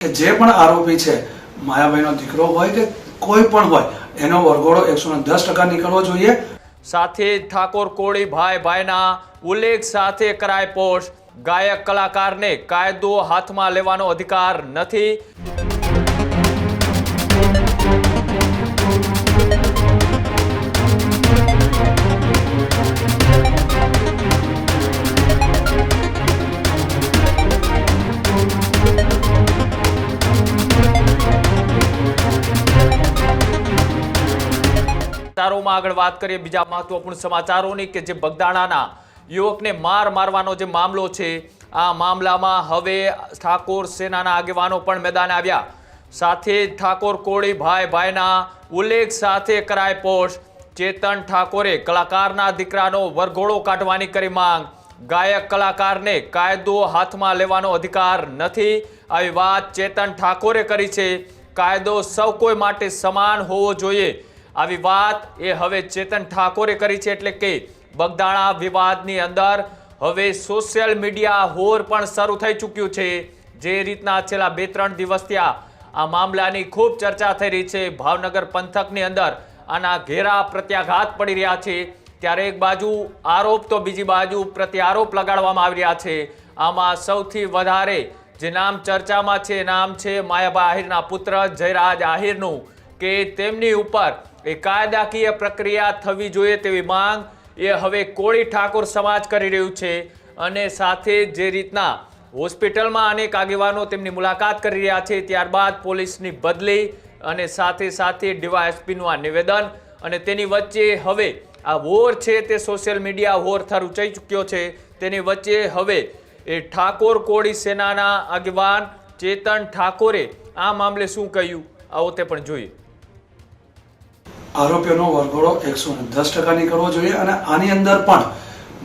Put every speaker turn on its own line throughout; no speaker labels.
કે જે પણ આરોપી છે, માયાભાઈનો દીકરો હોય કે કોઈ પણ હોય, એનો વરઘોડો એકસો દસ ટકા નીકળવો જોઈએ.
સાથે જ ઠાકોર કોળી ભાઈ ભાઈના ઉલ્લેખ સાથે કરાય પોસ્ટ. ગાયક કલાકારને કાયદો હાથમાં લેવાનો અધિકાર નથી. સમાચારોમાં આગળ વાત કરીએ, બીજા મહત્વપૂર્ણ સમાચારોની કે જે બગદાણાના યુવકને માર મારવાનો જે મામલો છે, આ મામલામાં હવે ઠાકોર સેનાના આગેવાનો પણ મેદાન આવ્યા. સાથે જ ઠાકોર કોળી ભાઈ ભાઈના ઉલ્લેખ સાથે કરાય પોસ્ટ. ચેતન ઠાકોરે કલાકારના દીકરાનો વરઘોડો કાઢવાની કરી માંગ. ગાયક કલાકારને કાયદો હાથમાં લેવાનો અધિકાર નથી. આવી વાત ચેતન ઠાકોરે કરી છે. કાયદો સૌ કોઈ માટે સમાન હોવો જોઈએ. આવી વાત એ હવે ચેતન ઠાકોરે કરી છે એટલે કે બગદાણા વિવાદની અંદર હવે સોશિયલ મીડિયા હોર પણ શરૂ થઈ ચૂક્યું છે. જે રીતના છેલ્લા બે ત્રણ દિવસથી આ મામલાની ખૂબ ચર્ચા થઈ રહી છે. ભાવનગર પંથકની અંદર આના ઘેરા પ્રત્યાઘાત પડી રહ્યા છે. ત્યારે એક બાજુ આરોપ તો બીજી બાજુ પ્રત્યારોપ લગાડવામાં આવી રહ્યા છે. આમાં સૌથી વધારે જે નામ ચર્ચામાં છે નામ છે માયાબા આહિરના પુત્ર જયરાજ આહિરનું, કે તેમની ઉપર એ કાયદાકીય પ્રક્રિયા થવી જોઈએ તેવી માંગ એ હવે કોળી ઠાકોર સમાજ કરી રહ્યું છે અને સાથે જે રીતના હોસ્પિટલમાં અનેક આગેવાનો તેમની મુલાકાત કરી રહ્યા છે, ત્યારબાદ પોલીસની બદલી અને સાથે સાથે ડીવાયએસપીનું આ નિવેદન અને તેની વચ્ચે હવે આ વોર છે તે સોશિયલ મીડિયા વોર થરું ઉચાઈ ચૂક્યો છે. તેની વચ્ચે હવે એ ઠાકોર કોળી સેનાના આગેવાન ચેતન ઠાકોરે આ મામલે શું કહ્યું? આવો તે પણ જોઈએ.
આરોપીઓનો વરઘોડો એકસો દસ ટકા નીકળવો જોઈએ અને આની અંદર પણ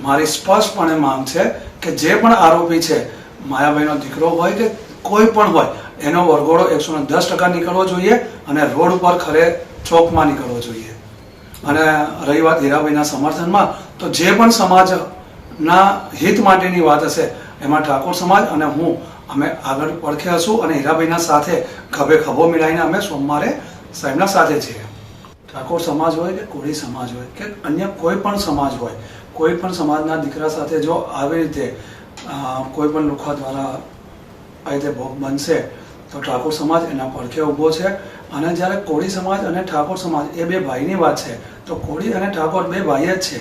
મારી સ્પષ્ટપણે માંગ છે કે જે પણ આરોપી છે, માયાભાઈનો દીકરો હોય કે કોઈ પણ હોય, એનો વરઘોડો એકસો દસ ટકા નીકળવો જોઈએ અને રોડ ઉપર ખરે ચોકમાં નીકળવો જોઈએ. અને રહી વાત હીરાભાઈના સમર્થનમાં, તો જે પણ સમાજના હિત માટેની વાત હશે, એમાં ઠાકોર સમાજ અને હું, અમે આગળ પડખે હશું અને હીરાભાઈના સાથે ખભે ખભો મિલાવીને અમે સોમવારે સાહેબના સાથે છીએ. ઠાકોર સમાજ હોય કે કોળી સમાજ હોય કે અન્ય કોઈ પણ સમાજ હોય, કોઈ પણ સમાજના દીકરા સાથે જો આવી રીતે કોઈ પણ લુખા દ્વારા આવી રીતે ભોગ બનશે, તો ઠાકોર સમાજ એના પડખે ઊભો છે. અને જ્યારે કોળી સમાજ અને ઠાકોર સમાજ એ બે ભાઈની વાત છે, તો કોળી અને ઠાકોર બે ભાઈ જ છે.